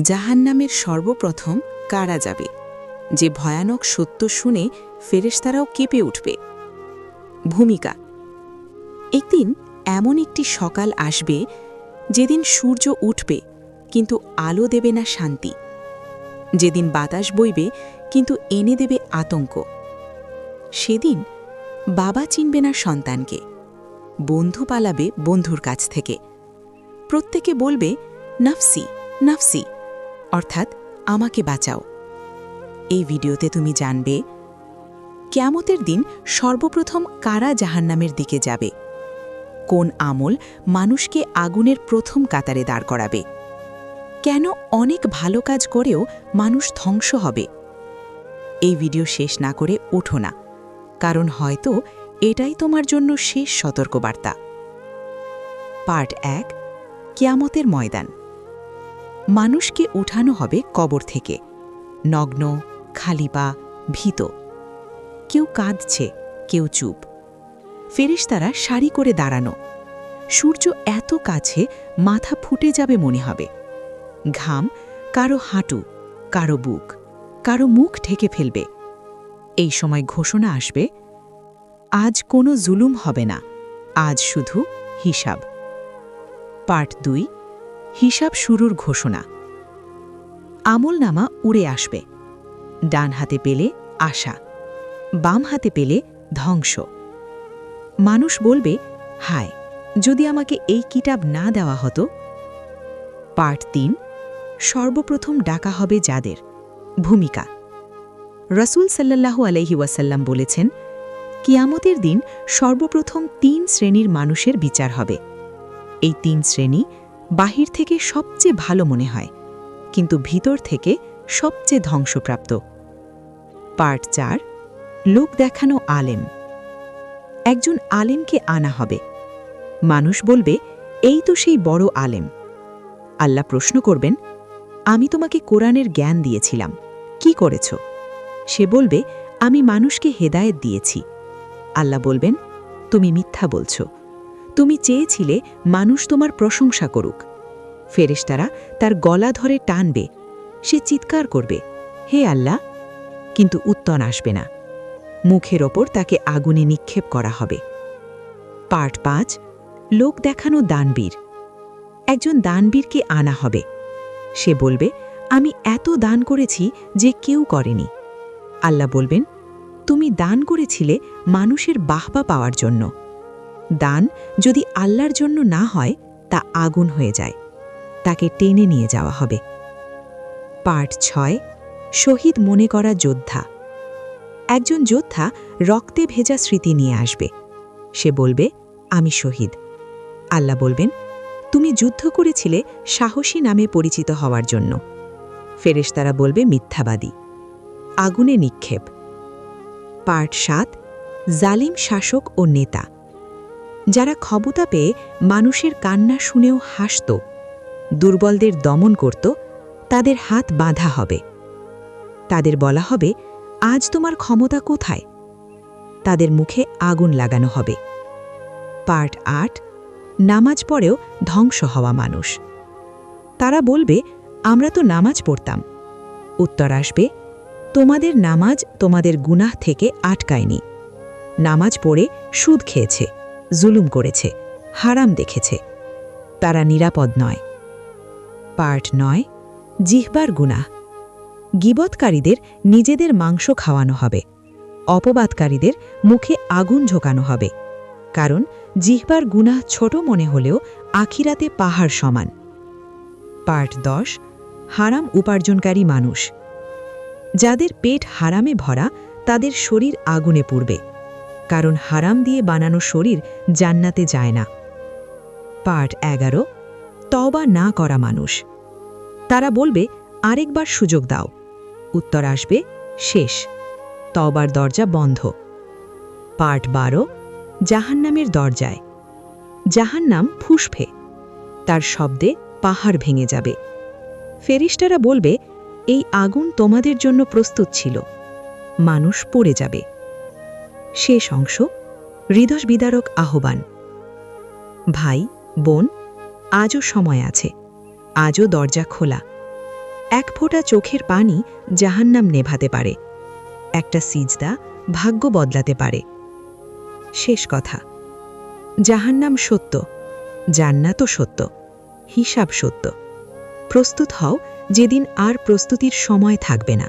জাহান্নামের সর্বপ্রথম কারা যাবে? যে ভয়ানক সত্য শুনে ফেরেশতারাও কেঁপে উঠবে। ভূমিকা, একদিন এমন একটি সকাল আসবে যেদিন সূর্য উঠবে কিন্তু আলো দেবে না শান্তি। যেদিন বাতাস বইবে কিন্তু এনে দেবে আতঙ্ক। সেদিন বাবা চিনবে না সন্তানকে। বন্ধু পালাবে বন্ধুর কাছ থেকে। প্রত্যেকে বলবে, নাফসি নাফসি। অর্থাৎ আমাকে বাঁচাও। এই ভিডিওতে তুমি জানবে, কেয়ামতের দিন সর্বপ্রথম কারা জাহান্নামের দিকে যাবে? কোন আমল মানুষকে আগুনের প্রথম কাতারে দাঁড় করাবে? কেন অনেক ভালো কাজ করেও মানুষ ধ্বংস হবে? এই ভিডিও শেষ না করে ওঠো না, কারণ হয়তো এটাই তোমার জন্য শেষ সতর্কবার্তা। পার্ট এক, কেয়ামতের ময়দান। মানুষকে উঠানো হবে কবর থেকে। নগ্ন, খালি পা, ভীত। কেউ কাঁদছে, কেউ চুপ। ফেরেশতারা সারি করে দাঁড়ানো। সূর্য এত কাছে মাথা ফুটে যাবে মনে হবে। ঘাম কারও হাঁটু, কারও বুক, কারও মুখ ঢেকে ফেলবে। এই সময় ঘোষণা আসবে, আজ কোনো জুলুম হবে না, আজ শুধু হিসাব। পার্ট দুই হিসাব শুরুর ঘোষণা। আমল নামা উড়ে আসবে। ডান হাতে পেলে আশা, বাম হাতে পেলে ধ্বংস। মানুষ বলবে, হায়, যদি আমাকে এই কিতাব না দেওয়া হতো। পার্ট তিন, সর্বপ্রথম ডাকা হবে যাদের। ভূমিকা, রসুল সাল্লাল্লাহু আলহি ওয়াসাল্লাম বলেছেন, কিয়ামতের দিন সর্বপ্রথম তিন শ্রেণির মানুষের বিচার হবে। এই তিন শ্রেণি বাহির থেকে সবচেয়ে ভালো মনে হয়, কিন্তু ভিতর থেকে সবচেয়ে ধ্বংসপ্রাপ্ত। পার্ট চার, লোক দেখানো আলেম। একজন আলেমকে আনা হবে। মানুষ বলবে, এই তো সেই বড় আলেম। আল্লাহ প্রশ্ন করবেন, আমি তোমাকে কোরআনের জ্ঞান দিয়েছিলাম। কি করেছ? সে বলবে, আমি মানুষকে হেদায়েত দিয়েছি। আল্লাহ বলবেন, তুমি মিথ্যা বলছ। তুমি চেয়েছিলে মানুষ তোমার প্রশংসা করুক। ফেরেশতারা তার গলা ধরে টানবে, সে চিৎকার করবে, হে আল্লাহ! কিন্তু উত্তর আসবে না। মুখের ওপর তাকে আগুনে নিক্ষেপ করা হবে। পার্ট পাঁচ, লোক দেখানো দানবীর। একজন দানবীরকে আনা হবে। সে বলবে, আমি এত দান করেছি যে কেউ করেনি। আল্লাহ বলবেন, তুমি দান করেছিলে মানুষের বাহবা পাওয়ার জন্য। দান যদি আল্লাহর জন্য না হয়, তা আগুন হয়ে যায়। তাকে টেনে নিয়ে যাওয়া হবে। পার্ট ছয়, শহীদ মনে করা যোদ্ধা। একজন যোদ্ধা রক্তে ভেজা স্মৃতি নিয়ে আসবে। সে বলবে, আমি শহীদ। আল্লাহ বলবেন, তুমি যুদ্ধ করেছিলে সাহসী নামে পরিচিত হওয়ার জন্য। ফেরেশতারা বলবে, মিথ্যাবাদী। আগুনে নিক্ষেপ। পার্ট সাত, জালিম শাসক ও নেতা। যারা ক্ষমতা পেয়ে মানুষের কান্না শুনেও হাসত, দুর্বলদের দমন করত, তাদের হাত বাঁধা হবে। তাদের বলা হবে, আজ তোমার ক্ষমতা কোথায়? তাদের মুখে আগুন লাগানো হবে। পার্ট আট, নামাজ পড়েও ধ্বংস হওয়া মানুষ। তারা বলবে, আমরা তো নামাজ পড়তাম। উত্তর আসবে, তোমাদের নামাজ তোমাদের গুনাহ থেকে আটকায়নি। নামাজ পড়ে সুদ খেয়েছে। জুলুম করেছে, হারাম দেখেছে। তারা নিরাপদ নয়। পার্ট নয়, জিহবার গুনাহ। গিবৎকারীদের নিজেদের মাংস খাওয়ানো হবে। অপবাদকারীদের মুখে আগুন ঝোকানো হবে। কারণ জিহবার গুনাহ ছোট মনে হলেও আখিরাতে পাহাড় সমান। পার্ট দশ, হারাম উপার্জনকারী মানুষ। যাদের পেট হারামে ভরা, তাদের শরীর আগুনে পুড়বে। কারণ হারাম দিয়ে বানানো শরীর জান্নাতে যায় না। পার্ট এগারো তবা না করা মানুষ। তারা বলবে, আরেকবার সুযোগ দাও। উত্তর আসবে, শেষ। তবার দরজা বন্ধ। পার্ট বারো, জাহান্নামের দরজায়। জাহান্নাম ফুসফে। তার শব্দে পাহাড় ভেঙে যাবে। ফেরিস্টারা বলবে, এই আগুন তোমাদের জন্য প্রস্তুত ছিল। মানুষ পড়ে যাবে। শেষ অংশ হৃদয় বিদারক আহ্বান। ভাই, বোন, আজও সময় আছে, আজও দরজা খোলা। এক ফোঁটা চোখের পানি জাহান্নাম নেভাতে পারে, একটা সিজদা ভাগ্য বদলাতে পারে। শেষ কথা, জাহান্নাম সত্য, জান্নাতও সত্য, হিসাব সত্য। প্রস্তুত হও, যেদিন আর প্রস্তুতির সময় থাকবে না।